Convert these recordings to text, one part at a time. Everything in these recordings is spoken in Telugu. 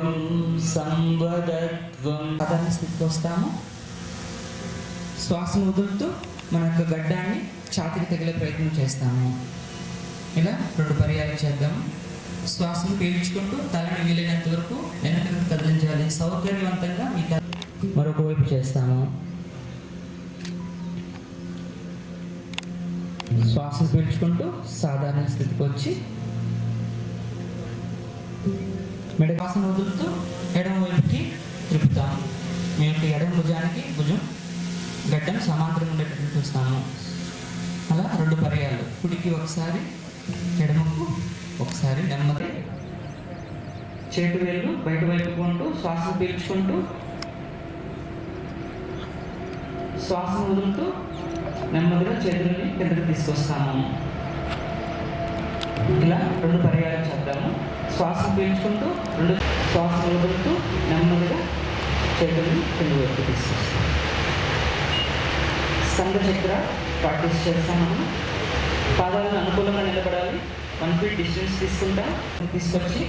సంగచత్వం సంవదత్వం పదాన్ని స్థితికి వస్తాము శ్వాసను వదులుతూ మన యొక్క గడ్డాన్ని ఛాతికి తగిలే ప్రయత్నం చేస్తాము. ఇలా రెండు పర్యాలు చేద్దాము శ్వాసను పీల్చుకుంటూ తలని వీలైనంత వరకు వెనక్కి కదిలించాలి. సౌకర్యవంతంగా మీ తల మరొక వైపు చేస్తాము. శ్వాసను పీల్చుకుంటూ సాధారణ స్థితికి వచ్చి మెడ శ్వాసను వదులుతూ ఎడమ వైపుకి తిప్పుతాము మీ యొక్క ఎడమ భుజానికి భుజం గడ్డం సమాంతరం ఉండేటట్టు చూస్తాము అలా రెండు పర్యాలు కుడికి ఒకసారి ఎడమకు ఒకసారి నెమ్మది చేటు వేళ్ళు బయట వైపుకుంటూ శ్వాస శ్వాసను పీల్చుకుంటూ శ్వాస వదులుతూ నెమ్మదిగా చేతులని కిందకి తీసుకొస్తాము. ఇలా రెండు పర్యాలు చేద్దాము. శ్వాస పీల్చుకుంటూ రెండు శ్వాస వదులుతూ నెమ్మదిగా చేతులను కింద వైపు తీసుకొస్తాం. స్కంద చక్ర ప్రాక్టీస్ చేస్తాం మనం. పాదాలను అనుకూలంగా నిలబడాలి. వన్ ఫీట్ డిస్టెన్స్ తీసుకుంటాం తీసుకొచ్చి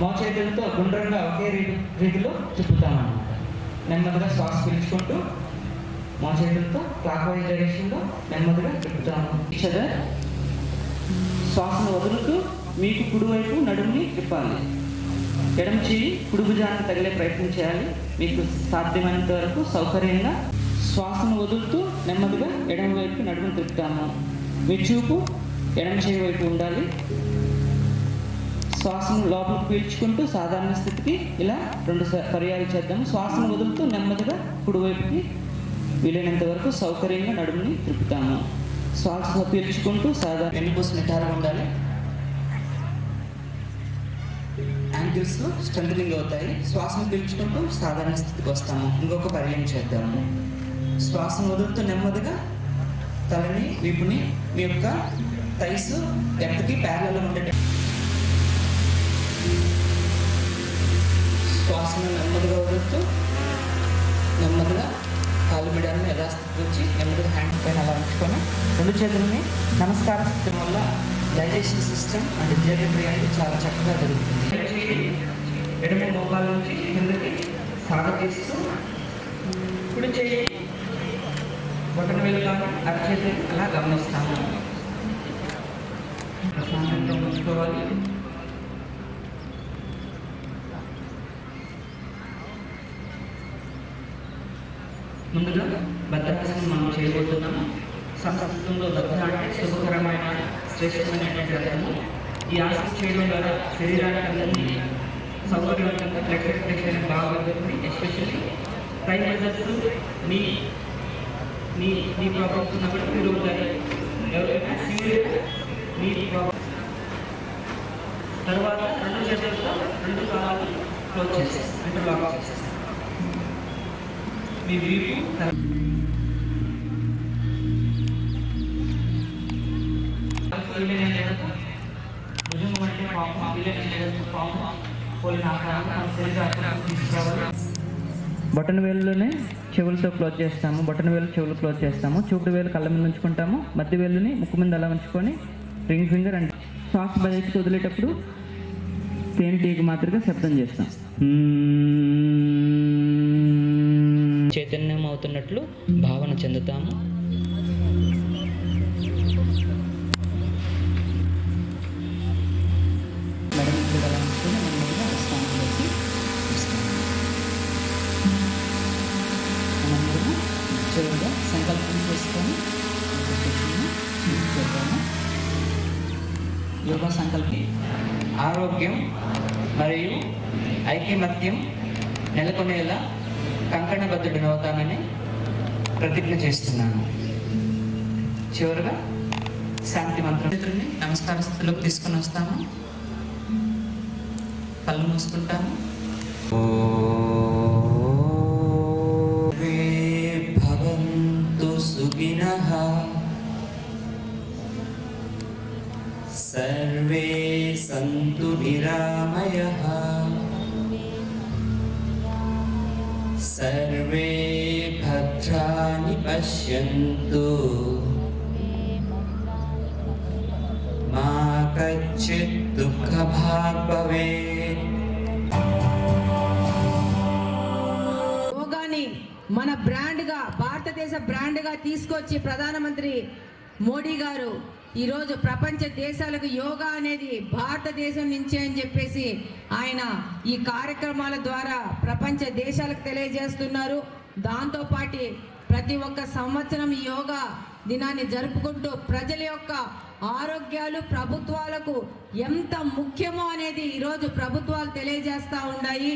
మోచేతులతో గుండ్రంగా ఒకే రీతి రీతిలో తిప్పుతామన్నమాట నెమ్మదిగా శ్వాస పీల్చుకుంటూ మా చేతులతో క్లాక్ వైజ్ డైరెక్షన్లో నెమ్మదిగా తిప్పుతాము ఇచ్చదా శ్వాసను వదులుతూ మీకు కుడివైపు నడుముని తిప్పాలి ఎడమ చేయి కుడి తగిలే ప్రయత్నం చేయాలి. మీకు సాధ్యమైనంత వరకు సౌకర్యంగా శ్వాసను వదులుతూ నెమ్మదిగా ఎడమ వైపు నడుముని తిప్పుతాము. మీ చూపు ఎడమ చేయి వైపు ఉండాలి. శ్వాసను లోపలికి పీల్చుకుంటూ సాధారణ స్థితికి ఇలా రెండు పర్యాలు చేద్దాము. శ్వాసను వదులుతూ నెమ్మదిగా కుడివైపుకి వీలైనంత వరకు సౌకర్యంగా నడుముని తిప్పుతాము. శ్వాస పీల్చుకుంటూ సాధారణ వెన్నుపూస నిటారుగా ఉండాలి. యాంగిల్స్ స్ట్రెంగ్ అవుతాయి శ్వాసను పీల్చుకుంటూ సాధారణ స్థితికి వస్తాము. ఇంకొక పర్యాయం చేద్దాము. శ్వాసను వదులుతూ నెమ్మదిగా తలని వీపుని మీ యొక్క టైస్ డెప్త్కి ప్యారలలో ఉండే శ్వాసను నెమ్మదిగా వదులుతూ నెమ్మదిగా కాలు బిడాలను యథాస్థితి వచ్చి నెమ్మదిగా హ్యాండ్ పైన అలా ఉంచుకొని రెండు చేతులని నమస్కార స్థితి వల్ల డైజెషన్ సిస్టమ్ అండ్ జీర్ణక్రియ అనేది చాలా చక్కగా జరుగుతుంది. ఎడమ మోకాల నుంచి కిందకి సాగతీస్తూ ఇప్పుడు చేయి బొట్టన వెళ్ళాము అరచేతి అలా గమనిస్తాము. ప్రశాంతంగా ఉంచుకోవాలి. ముందుగా భద్రాసనం మనం చేయబోతున్నాము. సంస్కృతంలో భద్ర అంటే శుభకరమైన శ్రేష్టమైనటువంటి అర్థము ఈ ఆసనం చేయడం ద్వారా శరీరానికి అందరినీ సౌకర్యవంతంగా బ్లడ్ సర్క్యులేషన్ బాగా జరుగుతుంది ఎస్పెషల్లీ టై మెజర్స్ మీ మీ మీ ప్రాబ్లమ్స్ ఉన్నప్పుడు మీరు కానీ ఎవరైనా సీరియస్ మీ ప్రాబ్లమ్ తర్వాత రెండు చేతులతో రెండు కాలాలు క్లోజ్ చేసేస్తాం అంటే లాక్ చేసేస్తాం మీ వీపు బటన్ వేలులోనే చెవులతో క్లోజ్ చేస్తాము. బటన్ వేలు చెవులు క్లోజ్ చేస్తాము. చూపుడు వేలు కళ్ళ మీద ఉంచుకుంటాము. మధ్య వేలుని ముక్కు మీద అలా ఉంచుకొని రింగ్ ఫింగర్ అంటే శ్వాస బయటికి వదిలేటప్పుడు తేనె టీకి మాత్రమే శబ్దం చేస్తాం. చైతన్యం అవుతున్నట్లు భావన చెందుతాము. యోగా సంకల్పి ఆరోగ్యం మరియు ఐకమత్యం నెలకొనేలా కంకణబద్ధుడిని అవుతానని ప్రతిజ్ఞ చేస్తున్నాను. చివరిగా శాంతి మంత్రుని నమస్కార స్థితిలోకి తీసుకొని వస్తాము. కళ్ళు మూసుకుంటాము. सर्वे सन्तु निरामयः सर्वे भद्राणि पश्यन्तु मा कच्चित् दुःखभाग् भवेत् యోగాని మన బ్రాండ్గా భారతదేశ బ్రాండ్గా తీసుకొచ్చి ప్రధానమంత్రి మోడీ గారు ఈరోజు ప్రపంచ దేశాలకు యోగా అనేది భారతదేశం నుంచే అని చెప్పేసి ఆయన ఈ కార్యక్రమాల ద్వారా ప్రపంచ దేశాలకు తెలియజేస్తున్నారు. దాంతోపాటి ప్రతి ఒక్క సంవత్సరం యోగా దినాన్ని జరుపుకుంటూ ప్రజల యొక్క ఆరోగ్యాలు ప్రభుత్వాలకు ఎంత ముఖ్యమో అనేది ఈరోజు ప్రభుత్వాలు తెలియజేస్తూ ఉన్నాయి.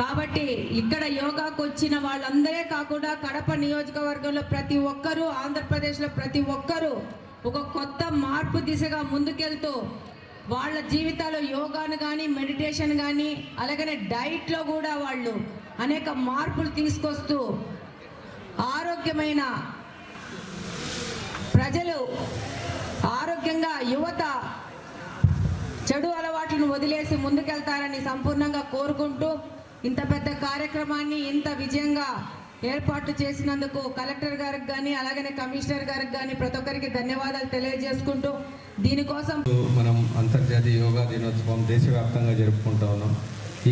కాబట్టి ఇక్కడ యోగాకు వచ్చిన వాళ్ళందరే కాకుండా కడప నియోజకవర్గంలో ప్రతి ఒక్కరూ ఆంధ్రప్రదేశ్లో ప్రతి ఒక్కరూ ఒక కొత్త మార్పు దిశగా ముందుకెళ్తూ వాళ్ళ జీవితాల్లో యోగాను కానీ మెడిటేషన్ కానీ అలాగనే డైట్లో కూడా వాళ్ళు అనేక మార్పులు తీసుకొస్తూ ఆరోగ్యమైన ప్రజలు ఆరోగ్యంగా యువత చెడు అలవాట్లను వదిలేసి ముందుకెళ్తారని సంపూర్ణంగా కోరుకుంటూ ఇంత పెద్ద కార్యక్రమాన్ని ఇంత విజయంగా ఏర్పాటు చేసినందుకు కలెక్టర్ గారికి కానీ అలాగనే కమిషనర్ గారికి కానీ ప్రతి ఒక్కరికి ధన్యవాదాలు తెలియజేసుకుంటూ దీనికోసం మనం అంతర్జాతీయ యోగా దినోత్సవం దేశవ్యాప్తంగా జరుపుకుంటా ఉన్నాం.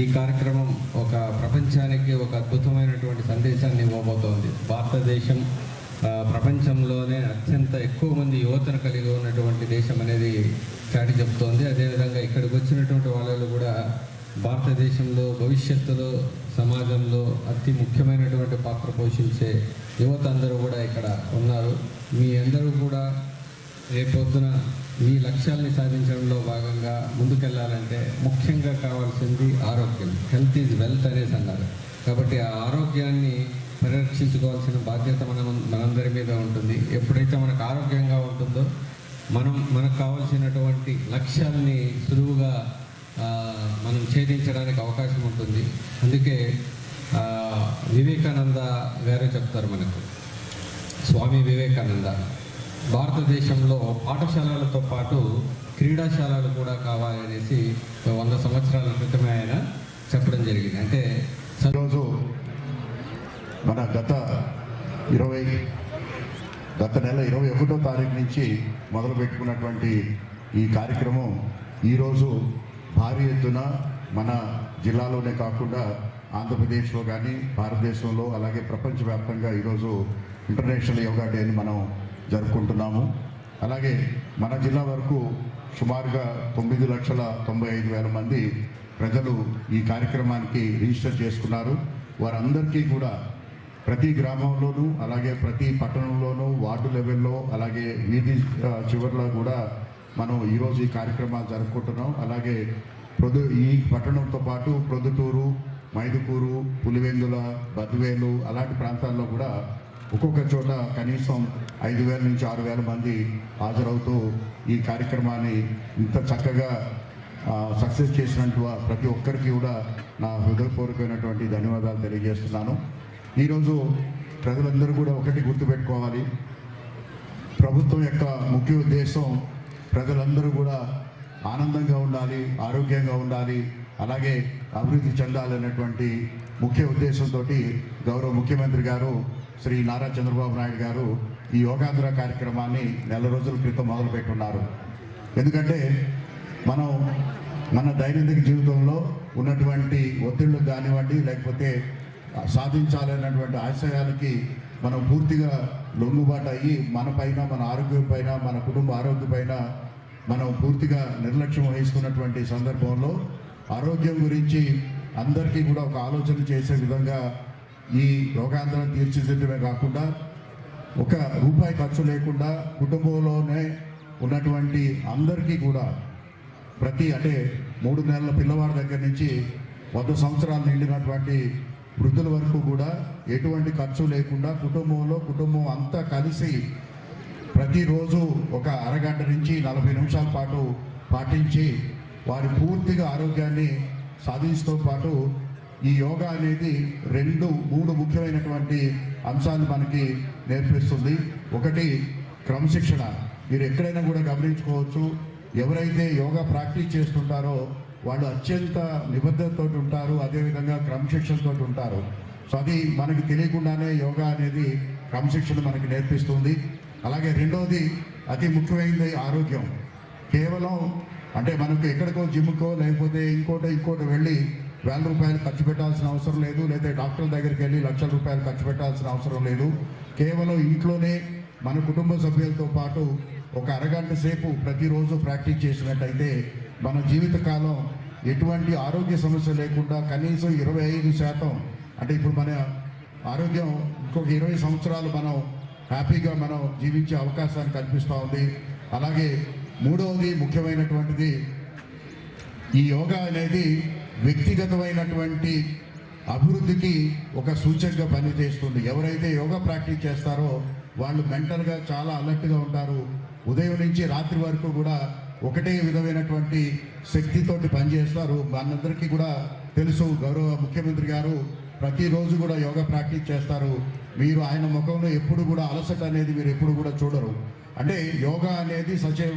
ఈ కార్యక్రమం ఒక ప్రపంచానికి ఒక అద్భుతమైనటువంటి సందేశాన్ని ఇవ్వబోతోంది. భారతదేశం ప్రపంచంలోనే అత్యంత ఎక్కువ మంది యువతను కలిగి ఉన్నటువంటి దేశం అనేది చాటి చెప్తోంది. అదేవిధంగా ఇక్కడికి వచ్చినటువంటి వాళ్ళు కూడా భారతదేశంలో భవిష్యత్తులో సమాజంలో అతి ముఖ్యమైనటువంటి పాత్ర పోషించే యువత అందరూ కూడా ఇక్కడ ఉన్నారు. మీ అందరూ కూడా రేపొద్దున మీ లక్ష్యాల్ని సాధించడంలో భాగంగా ముందుకెళ్ళాలంటే ముఖ్యంగా కావాల్సింది ఆరోగ్యం. హెల్త్ ఈజ్ వెల్త్ అనేసి అన్నారు. కాబట్టి ఆ ఆరోగ్యాన్ని పరిరక్షించుకోవాల్సిన బాధ్యత మనం మనందరి మీద ఉంటుంది. ఎప్పుడైతే మనకు ఆరోగ్యంగా ఉంటుందో మనం మనకు కావాల్సినటువంటి లక్ష్యాల్ని సులువుగా మనం ఛేదించడానికి అవకాశం ఉంటుంది. అందుకే వివేకానంద గారే చెప్తారు మనకు. స్వామి వివేకానంద భారతదేశంలో పాఠశాలలతో పాటు క్రీడాశాలలు కూడా కావాలనేసి వంద సంవత్సరాల క్రితమే ఆయన చెప్పడం జరిగింది. అంటే ఈరోజు మన గత ఇరవై గత నెల ఇరవై ఒకటో తారీఖు నుంచి మొదలు పెట్టుకున్నటువంటి ఈ కార్యక్రమం ఈరోజు భారీ ఎత్తున మన జిల్లాలోనే కాకుండా ఆంధ్రప్రదేశ్లో కానీ భారతదేశంలో అలాగే ప్రపంచవ్యాప్తంగా ఈరోజు ఇంటర్నేషనల్ యోగా డేని మనం జరుపుకుంటున్నాము. అలాగే మన జిల్లా వరకు సుమారుగా తొమ్మిది లక్షల తొంభై ఐదు వేల మంది ప్రజలు ఈ కార్యక్రమానికి రిజిస్టర్ చేసుకున్నారు. వారందరికీ కూడా ప్రతి గ్రామంలోనూ అలాగే ప్రతి పట్టణంలోనూ వార్డు లెవెల్లో అలాగే వీధి చివరిలో చివర్లో కూడా మనం ఈరోజు ఈ కార్యక్రమాలు జరుపుకుంటున్నాం. అలాగే ప్రొద్దు ఈ పట్టణంతో పాటు ప్రొద్దుటూరు మైదుకూరు పులివెందుల బద్వేలు అలాంటి ప్రాంతాల్లో కూడా ఒక్కొక్క చోట కనీసం ఐదు వేల నుంచి ఆరు వేల మంది హాజరవుతూ ఈ కార్యక్రమాన్ని ఇంత చక్కగా సక్సెస్ చేసినట్టు ప్రతి ఒక్కరికి కూడా నా హృదయపూర్వకమైనటువంటి ధన్యవాదాలు తెలియజేస్తున్నాను. ఈరోజు ప్రజలందరూ కూడా ఒకటి గుర్తుపెట్టుకోవాలి. ప్రభుత్వం యొక్క ముఖ్య ఉద్దేశం ప్రజలందరూ కూడా ఆనందంగా ఉండాలి ఆరోగ్యంగా ఉండాలి అలాగే అభివృద్ధి చెందాలనేటువంటి ముఖ్య ఉద్దేశంతో గౌరవ ముఖ్యమంత్రి గారు శ్రీ నారా చంద్రబాబు నాయుడు గారు ఈ యోగాంధ్ర కార్యక్రమాన్ని నెల రోజుల క్రితం మొదలుపెట్టున్నారు. ఎందుకంటే మనం మన దైనందిక జీవితంలో ఉన్నటువంటి ఒత్తిళ్ళు కానివ్వండి లేకపోతే సాధించాలన్నటువంటి ఆశయాలకి మనం పూర్తిగా లొంగుబాటు అయ్యి మన పైన మన ఆరోగ్యం పైన మన కుటుంబ ఆరోగ్యం పైన మనం పూర్తిగా నిర్లక్ష్యం వహిస్తున్నటువంటి సందర్భంలో ఆరోగ్యం గురించి అందరికీ కూడా ఒక ఆలోచన చేసే విధంగా ఈ రోగాంతరం తీర్చిదిద్దడమే కాకుండా ఒక రూపాయి ఖర్చు లేకుండా కుటుంబంలోనే ఉన్నటువంటి అందరికీ కూడా ప్రతి అంటే మూడు నెలల పిల్లవాడి దగ్గర నుంచి వంద సంవత్సరాలు నిండినటువంటి వృద్ధుల వరకు కూడా ఎటువంటి ఖర్చు లేకుండా కుటుంబంలో కుటుంబం అంతా కలిసి ప్రతిరోజు ఒక అరగంట నుంచి నలభై నిమిషాల పాటు పాటించి వారి పూర్తిగా ఆరోగ్యాన్ని సాధించడం పాటు ఈ యోగా అనేది రెండు మూడు ముఖ్యమైనటువంటి అంశాలు మనకి నేర్పిస్తుంది. ఒకటి క్రమశిక్షణ. మీరు ఎక్కడైనా కూడా గమనించుకోవచ్చు ఎవరైతే యోగా ప్రాక్టీస్ చేస్తుంటారో వాళ్ళు అత్యంత నిబద్ధతతో ఉంటారు అదేవిధంగా క్రమశిక్షణతో ఉంటారు. సో అది మనకి తెలియకుండానే యోగా అనేది క్రమశిక్షణ మనకి నేర్పిస్తుంది. అలాగే రెండవది అతి ముఖ్యమైనది ఆరోగ్యం. కేవలం అంటే మనకు ఎక్కడికో జిమ్కో లేకపోతే ఇంకోటి ఇంకోటి వెళ్ళి వేల రూపాయలు ఖర్చు పెట్టాల్సిన అవసరం లేదు లేదా డాక్టర్ దగ్గరికి వెళ్ళి లక్షల రూపాయలు ఖర్చు పెట్టాల్సిన అవసరం లేదు. కేవలం ఇంట్లోనే మన కుటుంబ సభ్యులతో పాటు ఒక అరగంట సేపు ప్రతిరోజు ప్రాక్టీస్ చేసినట్టయితే మన జీవితకాలం ఎటువంటి ఆరోగ్య సమస్య లేకుండా కనీసం ఇరవై ఐదు శాతం అంటే ఇప్పుడు మన ఆరోగ్యం ఇంకొక ఇరవై సంవత్సరాలు మనం హ్యాపీగా మనం జీవించే అవకాశాన్ని కల్పిస్తూ ఉంది. అలాగే మూడవది ముఖ్యమైనటువంటిది ఈ యోగా అనేది వ్యక్తిగతమైనటువంటి అభివృద్ధికి ఒక సూచనగా పనిచేస్తుంది. ఎవరైతే యోగా ప్రాక్టీస్ చేస్తారో వాళ్ళు మెంటల్గా చాలా అలర్ట్గా ఉంటారు. ఉదయం నుంచి రాత్రి వరకు కూడా ఒకటే విధమైనటువంటి శక్తితోటి పనిచేస్తారు. మనందరికీ కూడా తెలుసు గౌరవ ముఖ్యమంత్రి గారు ప్రతిరోజు కూడా యోగా ప్రాక్టీస్ చేస్తారు. మీరు ఆయన ముఖంలో ఎప్పుడు కూడా అలసట అనేది మీరు ఎప్పుడు కూడా చూడరు. అంటే యోగా అనేది such a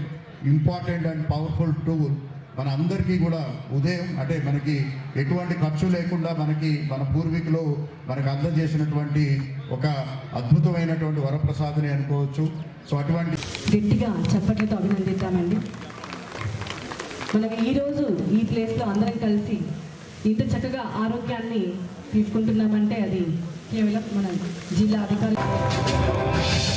important and powerful tool మన అందరికీ కూడా ఉదయం అంటే మనకి ఎటువంటి ఖర్చు లేకుండా మనకి మన పూర్వీకులు మనకు అందజేసినటువంటి ఒక అద్భుతమైనటువంటి వరప్రసాదని అనుకోవచ్చు. సో అటువంటి గట్టిగా చప్పట్లతో అభినందిద్దామండి. మనం ఈరోజు ఈ ప్లేస్లో అందరం కలిసి ఇంత చక్కగా ఆరోగ్యాన్ని తీసుకుంటున్నామంటే అది కేవలం మన జిల్లా అధికారులు